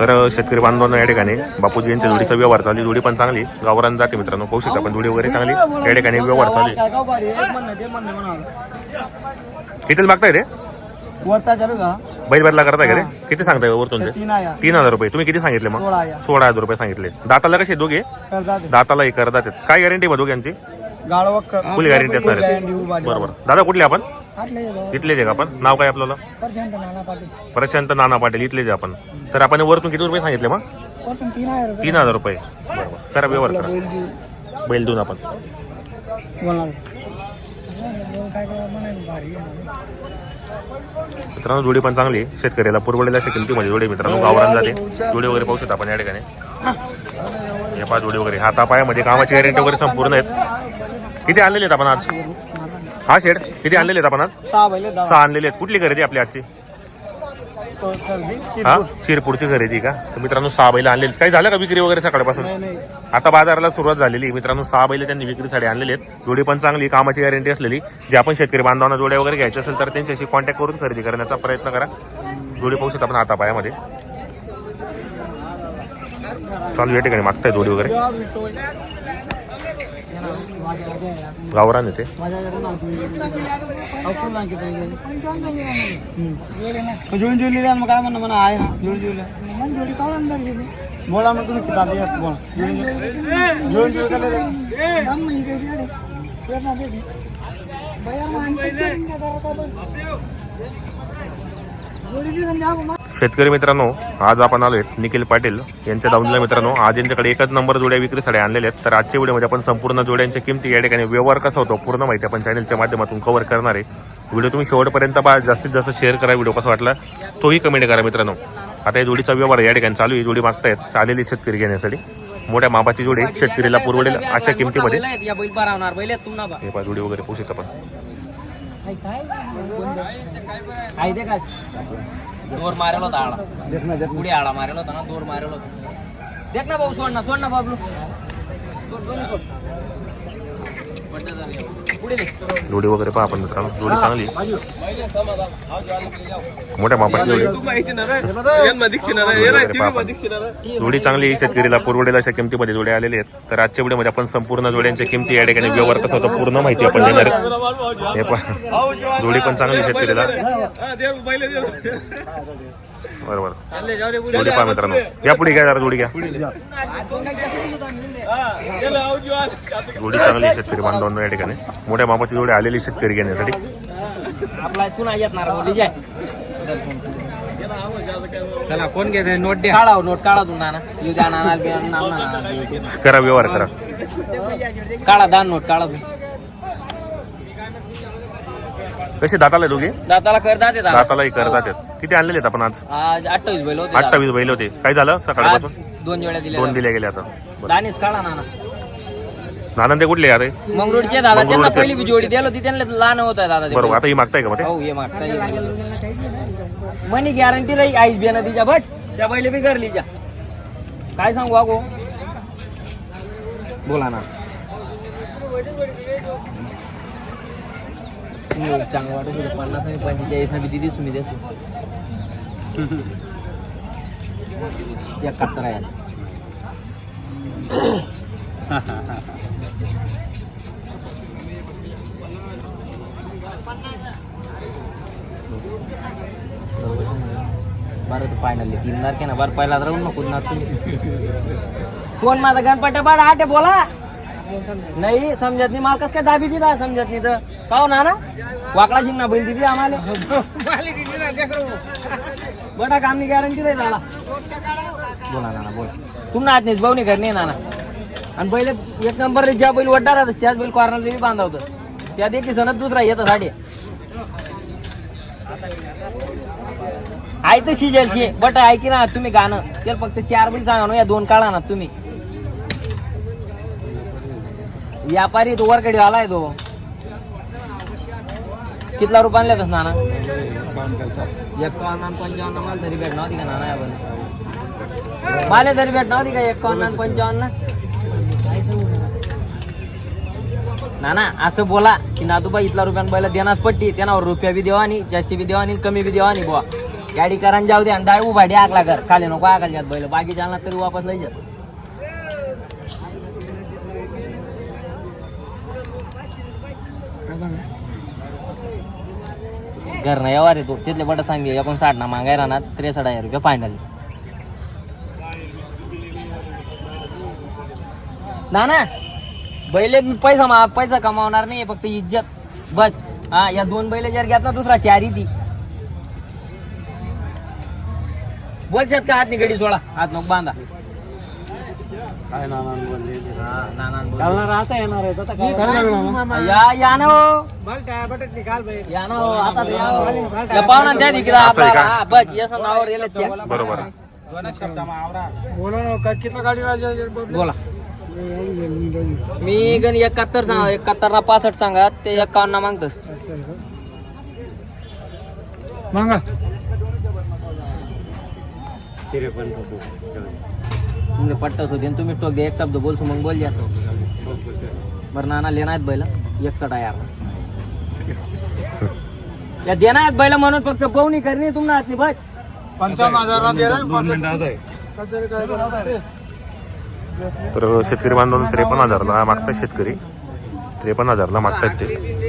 तर शेतकरी बांधवांना या ठिकाणी बापूजी यांच्या जोडीचा व्यवहार चालू आहे. जोडी पण चांगली. गावरान जाते मित्रांनो पाहू शकता पण जोडी वगैरे चांगली. या ठिकाणी व्यवहार चालू. कितीला मागताय ते? बैल बदला करताय का रे किती सांगताय वरतून ते? तीन हजार. रुपये. तुम्ही किती सांगितले मग? सोळा हजार. रुपये सांगितले. दाताला कसे दोघे? दाताला एक करतात. काय गॅरंटी मग दोघ्यांची गाळवक फुल गॅरंटी असणार आहे बरोबर. दादा कुठले आपण? इथलेच आहे का आपण? नाव काय आपल्याला प्रशांत नाना पाटील. प्रशांत नाना पाटील इथलेच आहे आपण. तर आपण वरतून किती रुपये सांगितले मग? वरतून तीन हजार रुपये. बरोबर करा व्यवहार करा. बैल देऊन आपण. मित्रांनो जोडी पण चांगली आहे. शेतकऱ्याला पुरवलेल्या अशा किमतीमध्ये जोडी मित्रांनो गावरान जाते. जोडी वगैरे पाहू शकता आपण या ठिकाणी. हे. पहा जोडी वगैरे. हाता पायामध्ये कामाची गॅरंटी वगैरे संपूर्ण आहेत. किती आणलेले आहेत आपण आज? हा शेड? किती आणलेले आहेत आपण आज? सहा बैल दहा. सहा आणलेले आहेत. कुठली खरेदी आपली आजची? तो सर्दी, हा? शिरपूर. शिरपूरची खरेदी का? तर मित्रांनो सहा बैल आणलेली. काही झालं का विक्री वगैरे सकाळपासून? नाही, नाही. आता बाजाराला सुरुवात झालेली. आहे. मित्रांनो सहा बैल त्यांनी विक्रीसाठी आणलेले आहेत. जोडी पण चांगली कामाची गॅरंटी असलेली. जे आपण शेतकरी बांधवांना जोड्या वगैरे घ्यायचे असेल तर त्यांच्याशी कॉन्टॅक्ट करून खरेदी करण्याचा प्रयत्न करा. जोडी पाहू शकता आपण आता पायामध्ये. चालू या ठिकाणी मागताय जोडी वगैरे. गावरान येते जुळून जुळली मग काय म्हणणं म्हणा आहे ना जुळून जुळले बोला मग तुम्ही किताब द्या बोला जुळून जुळून शेतकरी मित्रांनो आज आपण आलोय निखिल पाटील यांच्या दावणीला मित्रांनो आज यांच्याकडे एकच नंबर जोड्या विक्रीसाठी आणलेल्या आहेत तर आजच्या व्हिडिओमध्ये आपण संपूर्ण जोड्यांच्या किमती या ठिकाणी व्यवहार कसा होतो पूर्ण माहिती आपण चॅनलच्या माध्यमातून कव्हर करणार आहे व्हिडिओ तुम्ही शेवटपर्यंत पहा जास्तीत जास्त शेअर करा व्हिडिओ कसा वाटला तोही कमेंट करा मित्रांनो आता या जोडीचा व्यवहार या ठिकाणी चालू आहे जोडी मागतायत आलेली शेतकरी घेण्यासाठी मोठ्या मापाची जोडी शेतकरीला पुरवडेल अशा किमतीमध्ये जोडी वगैरे पोषित आपण दोर मारेल होता आळा. पुढे आळा मारेल होता ना दोर मारेल होता. देख ना भाऊ सोड ना सोड ना बाबलू. सोड, दोन्ही सोड. जोडी वगैरे पहा आपण मित्रांनो. जोडी चांगली. आहे. मोठ्या मापाची जोडी जोडी वगैरे पहा आपण. जोडी चांगली आहे, शेतकरीला. पुरवडेल अशा किमतीमध्ये जोड्या आलेले आहेत. तर आजच्या व्हिडिओमध्ये आपण संपूर्ण जोड्यांच्या किमती या ठिकाणी व्यवहार कसा होतो पूर्ण माहिती आपण देणार आहे. हे पहा. जोडी पण चांगली आहे शेतकरीला. बरोबर. जोडी पहा मित्रांनो. या पुढे घ्या जरा जोडी घ्या. जोडी चांगली शेतकरी बांधवांना या ठिकाणी. मोठ्या मापाची जोडी आलेली शेतकरी घेण्यासाठी. आपला पुन्हा येणार चला कोण घेते नोट द्या. काढा हो, नोट काढा तू नाना. येऊ द्या नाना बी नाम नाना. करा व्यवहार करा. काढा दान नोट काढा तू कसे दाताला दोघे? दाताला कर दाते दादा दातालाही करतात. किती आणलेले आहेत आपण आज? आज अठ्ठावीस बैल होते अठ्ठावीस बैल होते. काय झालं सकाळपासून? दोन दिल्या दोन दिले गेले आता. दाणीच काढा नाना. नानंदे कुठले अरे. मंगरुळचे दादा त्यांना मंगरुळचे. पहिली बी जोडी दिली होती त्यांना लहान होत दादा ते बरोबर आता ही मागताय का मग ते? हो ये मागता मनी गॅरंटी राही आईस बियाणं तिच्या बट त्या पहिले बी जा. काय सांगू अगो बोला ना. तुम्ही चांगलं वाटत होतं पन्नास आणि पंचेचाळीस बी दिदीच मी देतो एकाहत्तर आहे. बरं तू फायनल तीनदार के ना बरं पहिला राहून नको ना तुम्ही. कोण माझा गणपती बाळ? आटे बोला. नाही समजत नाही मला कस काय दाबी दिला समजत नाही तर. पाहू ना ना वाकडा शिंगणा बैल दिली आम्हाला. बटा काम गॅरंटी नाही झाला बोला ना बोल. तुम्हाला आज नाही भाऊ नाही करणे ना आणि बैल एक नंबर ज्या बैल वड्डा राहत त्याच बैल कॉर्नर बी बांधवतं त्या देखील सणत दुसरा येतं साडी. आहे तर शिजेलची बट ऐकी ना तुम्ही गाणं. त्याला फक्त चार बैल सांगा ना या दोन काढा ना तुम्ही. व्यापारी तो वरकडे आलाय तो. कितला रुपयाला येतस नाना? एकावन्न पंचावन्न मला तरी भेटणार होती का नाना यावर मला तरी भेटणार होती का एकावन्न पंचावन्न? ना नाना असं बोला की नादूबा इथला रुपयान बैला देणार पट्टी त्यांना रुपया बी देवा आणि जास्ती बी देवा आणि कमी बी देवा आणि बुवा. गाडी करान जाऊ दे आणि डाय उभा डे आगला कर खाली नको आगाल जात बैल. बाकी जाणार तरी वापस लई जात. घर नाही रे तू. तिथले बट सांगे आपण साठ ना मागाय राहणार त्रेसष्ट हजार रुपये फायनल ना ना बैले मी पैसा मा पैसा कमावणार नाही फक्त इज्जत. बस. हा या दोन बैल जर घेत ना दुसरा चारी ती. बोलशात का हात निगडी सोडा. हात नको बांधा. काय नाना बोलले? हा, नाना बोल. काल राहता येणार आहे आता काय या या ना हो. या ना हो आता तर या हो. या पाहुणा द्या तिकडे असं आहे का? हा बस या नावावर येले त्या. बरोबर. बोला ना काय किती गाडी राजा बोला. मी गण एकाहत्तर सांगा एकाहत्तर ना पासष्ट सांगा ते एकावन्न मागतस. मागा. पट्टस होते आणि तुम्ही टोक दे एक शब्द बोलसो मग बोल जातो बरं नाना लेणार आहेत बैल. एकसठ आहे यार. या देणार आहेत बैल म्हणून फक्त पाहुणी करणे तुम्हाला हातली बस. पंचावन्न हजार तर शेतकरी बांधवांना त्रेपन्न हजारला मागतात शेतकरी. त्रेपन्न हजारला मागतात ते.